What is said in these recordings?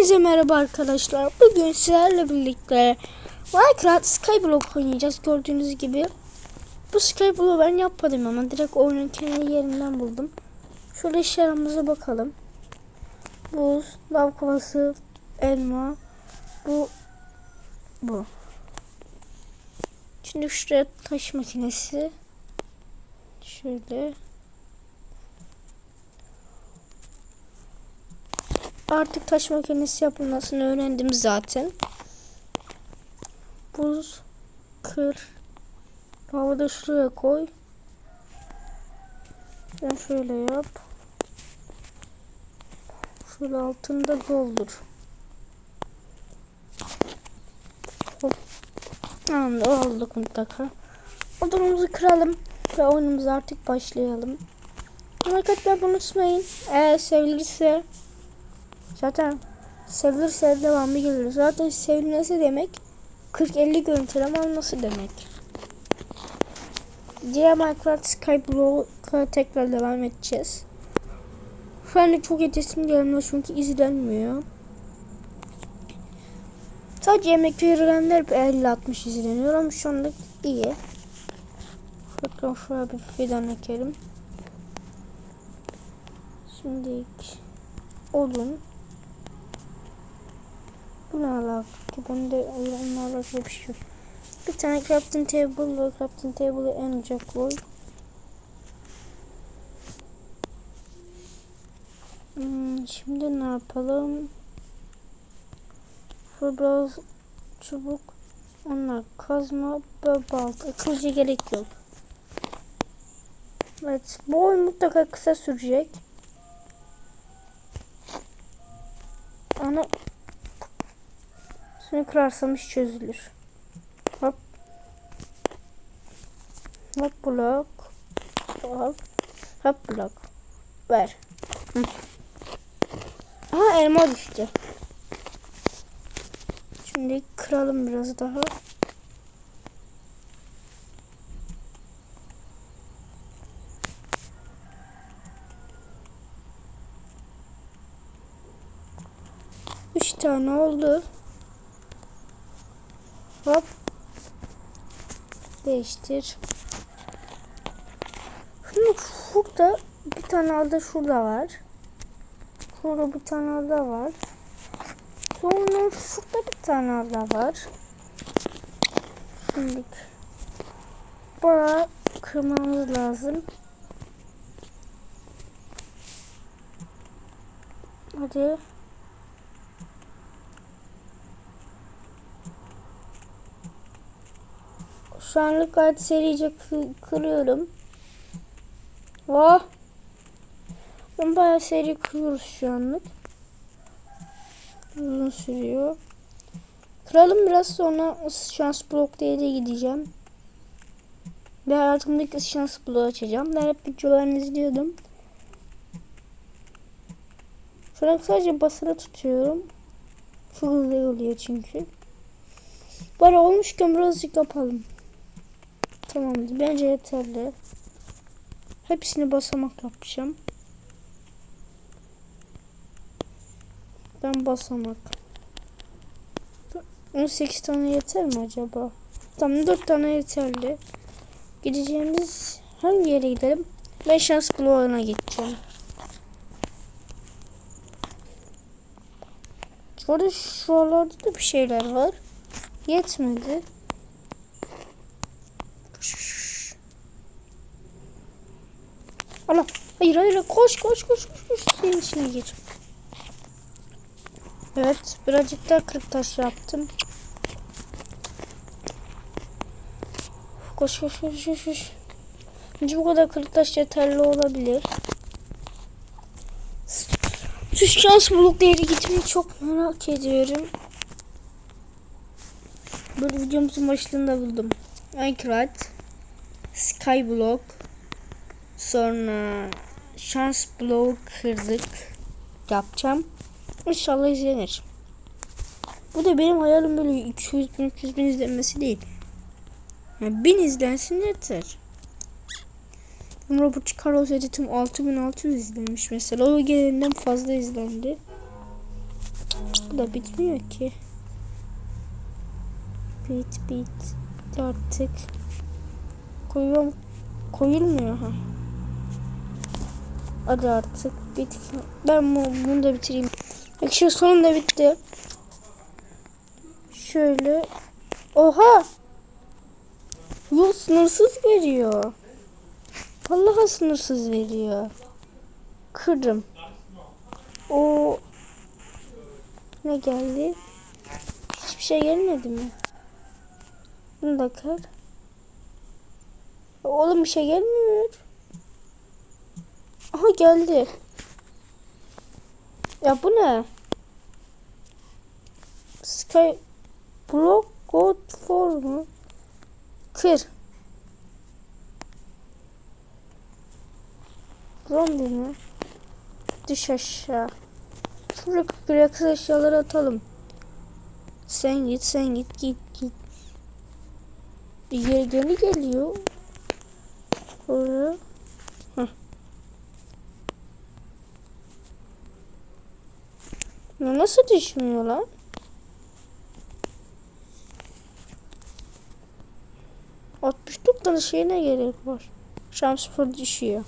Hepinize merhaba arkadaşlar. Bugün sizlerle birlikte Minecraft Skyblock oynayacağız. Gördüğünüz gibi. Bu Skyblock'u ben yapmadım ama direkt oyunun kendi yerinden buldum. Şöyle eşyalarımıza bakalım. Buz, lav kovası, elma, bu, bu. Şimdi şuraya taş makinesi. Şöyle. Artık taş makinesi yapılmasını öğrendim zaten. Buz kır. Havada şuraya koy. Sen şöyle yap. Şöyle altında doldur. Hop. Tamam olduk mutlaka. Odunumuzu kıralım ve oyunumuza artık başlayalım. Arkadaşlar unutmayın. Eğer sevilirse Zaten sevilirse devamı gelir. Zaten sevilmesi demek 40-50 görüntüleme alması demek. Diğer Minecraft Skyblock'a tekrar devam edeceğiz. Şu anda çok edesim gelmiyor çünkü izlenmiyor. Sadece yemek verilenler 50-60 izleniyor ama şu anda iyi. Şuradan şuraya bir fidan ekelim. Şimdi odun. Bu ne alaka? Bunda onunla alakalı bir şey yok. Bir tane crafting table var. Crafting table'ı en uca koy. Hmm, şimdi ne yapalım? Fırbaz, çubuk, onlar kazma ve balta. Kılıcı gerek yok. Evet, bu oyun mutlaka kısa sürecek. Ana şunu kırarsam iş çözülür. Hop. Hop blok. Hop. Hop blok. Ver. Hı. Aha elma düştü. Şimdi kıralım biraz daha. Üç tane oldu. Hop. Değiştir. Şimdi şurada bir tane da şurada var. Şurada bir tane da var. Sonra şurada bir tane da var. Şimdi bayağı kırmamız lazım. Hadi. Şu anlık gayet serice kırıyorum. Oh. Ben bayağı seri kırıyoruz şu anlık. Uzun sürüyor. Kıralım biraz sonra şans blok diye de gideceğim. Ve hayatımdaki şans bloğu açacağım. Ben hep videolarını izliyordum. Şu an sadece basılı tutuyorum. Çok hızlı oluyor çünkü. Bari olmuşken birazcık yapalım. Tamamdır. Bence yeterli. Hepsini basamak yapacağım. Ben basamak. 18 tane yeter mi acaba? Tamam 4 tane yeterli. Gideceğimiz hangi yere gidelim? Ben şans bloğuna gideceğim. Şurada şuralarda da bir şeyler var. Yetmedi. Allah. Hayır hayır koş koş koş koş koş. Senin içine gir. Evet birazcık daha kırık taş yaptım. Koş koş koş koş koş. Bence bu kadar kırık taş yeterli olabilir. Şu şans buluk değeri gitmeyi çok merak ediyorum. Böyle videomuzun başlığında buldum. Minecraft Skyblock sonra şans bloğu kırdık yapacağım. İnşallah izlenir. Bu da benim hayalim böyle 200 bin 300 bin izlenmesi değil. Yani 1000 izlensin yeter. Robert Carlos editim 6600 izlenmiş mesela. O gelenden fazla izlendi. Bu da bitmiyor ki. Bit bit. Artık. Koyuyorum. Koyulmuyor ha. Hadi artık bit. Ben bu, bunu da bitireyim. Arkadaşlar sonunda bitti. Şöyle. Oha. Yol sınırsız veriyor. Vallahi sınırsız veriyor. Kırdım. O ne geldi? Hiçbir şey gelmedi mi? Bunu da kır. Oğlum bir şey gelmiyor. Aha geldi. Ya bu ne? Sky Block God formu. Kır. Zombi mi? Düş aşağı. Şuraya kırık eşyaları atalım. Sen git sen git git git. Yeri geri geliyor. Oraya. Heh. Ya nasıl düşmüyor lan? Altmış dört tane şeye ne gerek var? Şans sıfır düşüyor.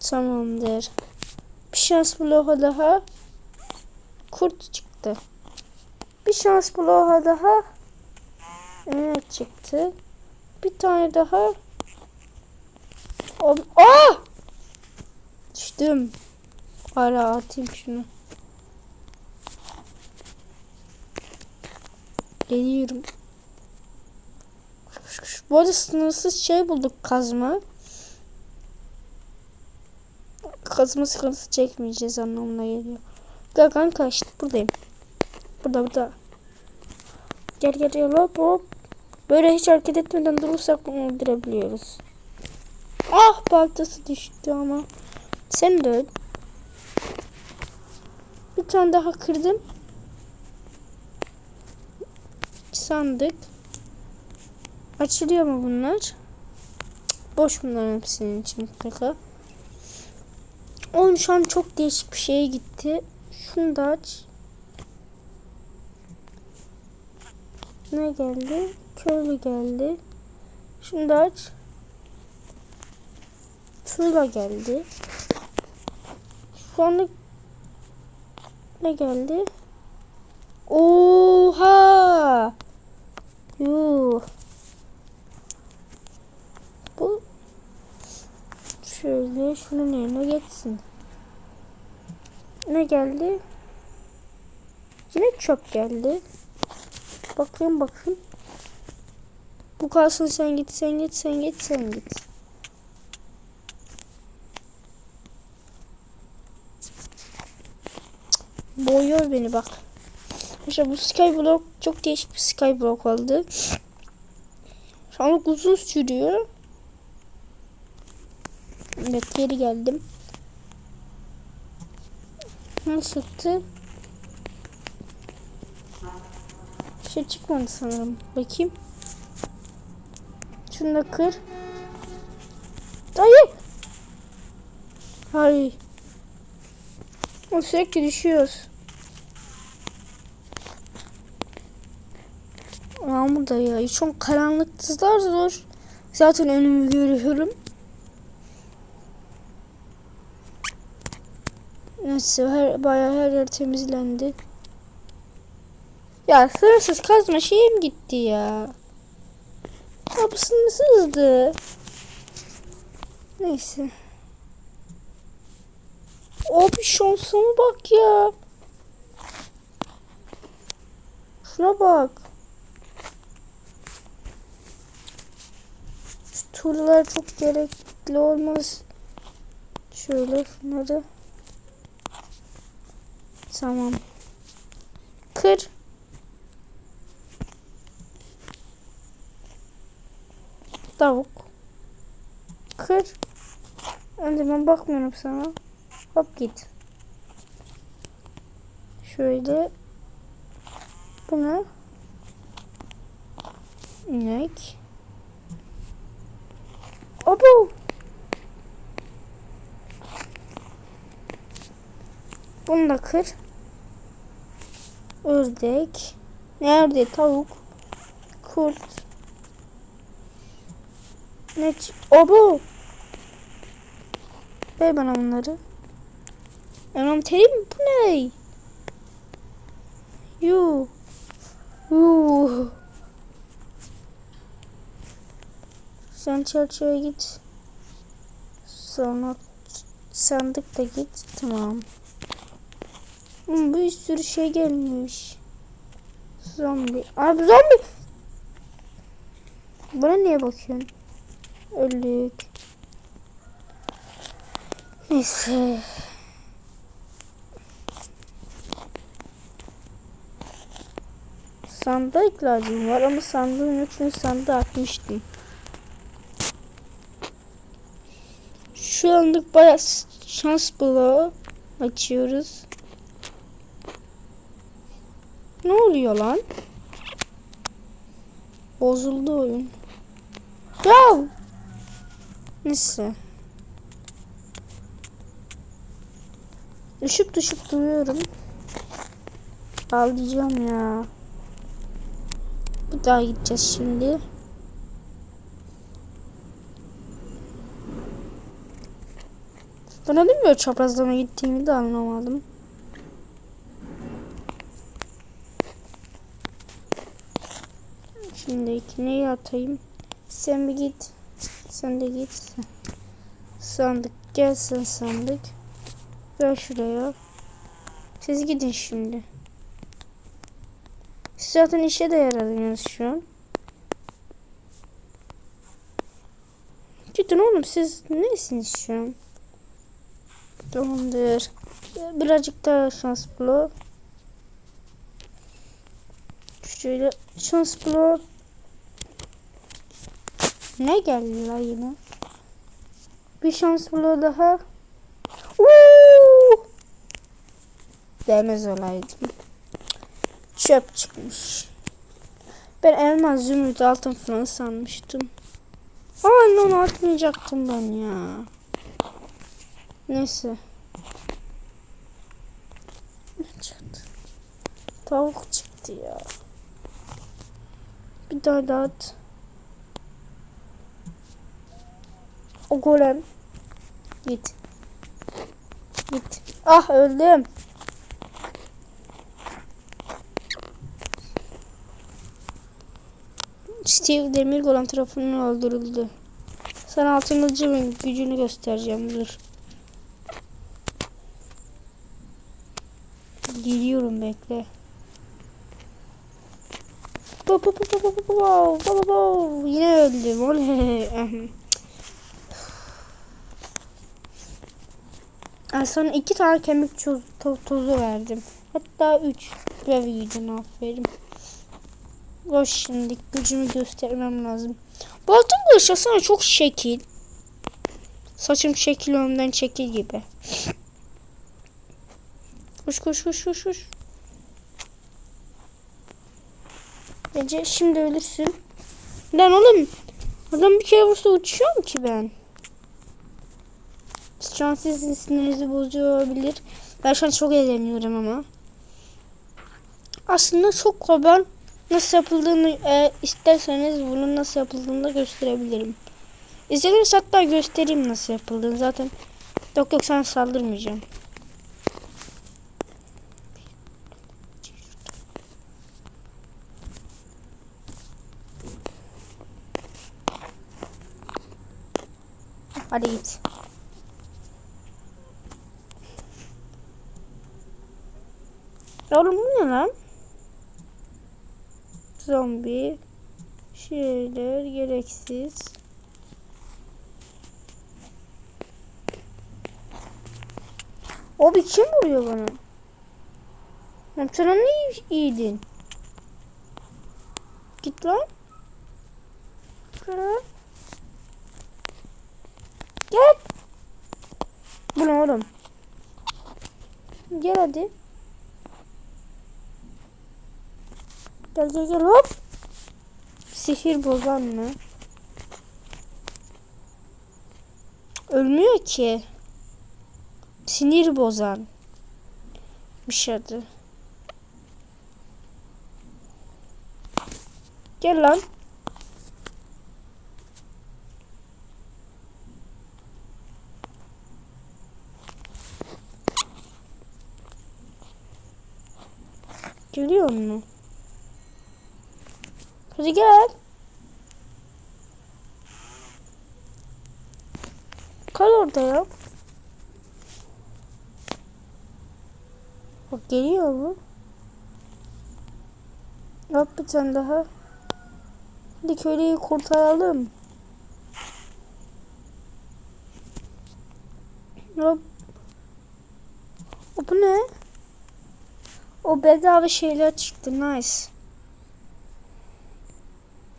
Tamamdır. Bir şans bloğu daha. Kurt çıktı. Bir şans bloğu daha. Evet çıktı. Bir tane daha. Aa! Düştüm. Ara atayım şunu. Geliyorum. Bu arada sınırsız şey bulduk kazma. Kazma sıkıntısı çekmeyeceğiz anlamına geliyor. Gel kanka işte buradayım. Burada burada. Gel gel gel hop hop. Böyle hiç hareket etmeden durursak bunu öldürebiliyoruz. Ah baltası düştü ama. Sen de öl. Bir tane daha kırdım. Sandık. Açılıyor mu bunlar? Boş bunların hepsinin için mutlaka. Oğlum şu an çok değişik bir şeye gitti. Şunu da aç. Ne geldi? Köylü geldi. Şunu da aç. Tuğla geldi. Şu ne geldi? Oha! Yuh. Bu şöyle şunun yerine geçsin. Ne geldi? Yine çöp geldi. Bakayım bakayım. Bu kalsın sen git sen git sen git sen git. Boğuyor beni bak. İşte bu skyblock çok değişik bir skyblock oldu. Şu an uzun sürüyor. Evet geri geldim. Nasıl çıktı? Bir şey çıkmadı sanırım. Bakayım. Şunu da kır. Hayır. Hayır. O sürekli düşüyoruz. Yağmur da ya. Çok karanlıklar zor. Zaten önümü görüyorum. Neyse her, bayağı her yer temizlendi. Ya sınırsız kazma şeyim gitti ya. Bu sınırsızdı. Neyse. Abi şansıma bak ya. Şuna bak. Şu turlar çok gerekli olmaz. Şöyle şunları. Tamam. Kır. Tavuk. Kır. Önce ben bakmıyorum sana. Hop git. Şöyle. Bunu. İnek. Abo. Bunu da kır. Ördek. Nerede tavuk? Kurt. Ne? Obo. Ver bana bunları. Anam terim bu ne? Yu. Yu. Sen çerçeve git. Sonra sandık da git. Tamam. Hmm, bir sürü şey gelmiş. Zombi. Abi zombi. Bana niye bakıyorsun? Öldük. Neyse. Sandığa ihtiyacım var ama sandığın yok çünkü sandığı atmıştım. Şu anlık bayağı şans bloğu açıyoruz. Ne oluyor lan? Bozuldu oyun. Ya! Neyse. Düşüp düşüp duruyorum. Ağlayacağım ya. Daha gideceğiz şimdi. Ben neden böyle çaprazlama gittiğimi de anlamadım. Şimdi neyi atayım? Sen bir git. Sen de git. Sandık gelsin sandık. Ver şuraya. Siz gidin şimdi. Zaten işe de yaradınız şu an. Gidin oğlum siz neresiniz şu an? Tamamdır. Birazcık daha şans bloğu. Şöyle şans bloğu. Ne geldi la yine? Bir şans bloğu daha. Uuu! Demez olaydım. Çöp çıkmış. Ben elmas, zümrüt, altın falan sanmıştım. Ay onu atmayacaktım ben ya. Neyse. Ne çıktı? Tavuk çıktı ya. Bir daha daha at. O golem. Git. Git. Ah öldüm. Steve Demirgolan tarafından öldürüldü. Sana altın gücünü göstereceğim dur. Geliyorum bekle. Yine öldüm. Oley. Yani sana iki tane kemik tozu verdim. Hatta üç. Bravo yücün aferin. Boş şimdi gücümü göstermem lazım. Bu altın kılıç çok şekil. Saçım şekil önden şekil gibi. Koş koş koş koş koş. Bence şimdi ölürsün. Lan oğlum. Adam bir kere vursa uçuyor mu ki ben? Şu an sizin sinirinizi bozuyor olabilir. Ben şu an çok eğleniyorum ama. Aslında çok kolay. Nasıl yapıldığını e, isterseniz bunun nasıl yapıldığını da gösterebilirim. İzlediğiniz hatta göstereyim nasıl yapıldığını zaten. Yok yok sana saldırmayacağım. Hadi git. Ya Oğlum bu ne lan? Zombi. Şeyler gereksiz. O bir kim vuruyor bana? Lan sen ne iyi- iyiydin? Git lan. Gel. Gel. Bu ne oğlum? Gel hadi. Gel gel gel hop. Sihir bozan mı? Ölmüyor ki. Sinir bozan. çıkmış hadi. Gel lan. Geliyor mu? Hadi gel. Kal orada ya. Bak geliyor mu? Yap bir tane daha. Hadi köleyi kurtaralım. Hop. O bu ne? O bedava şeyler çıktı. Nice.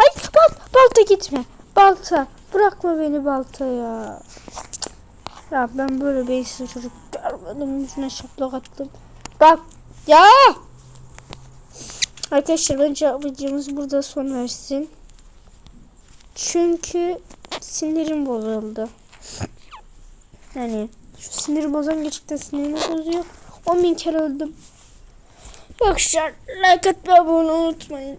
Hayır bal, balta gitme. Balta. Bırakma beni balta ya. Ya ben böyle beysiz çocuk görmedim. Yüzüne şaplak attım. Bak. Ya. Arkadaşlar bence videomuz burada son versin. Çünkü sinirim bozuldu. Yani şu sinir bozan gerçekten sinirimi bozuyor. 10 bin kere öldüm. Arkadaşlar like atmayı abone unutmayın.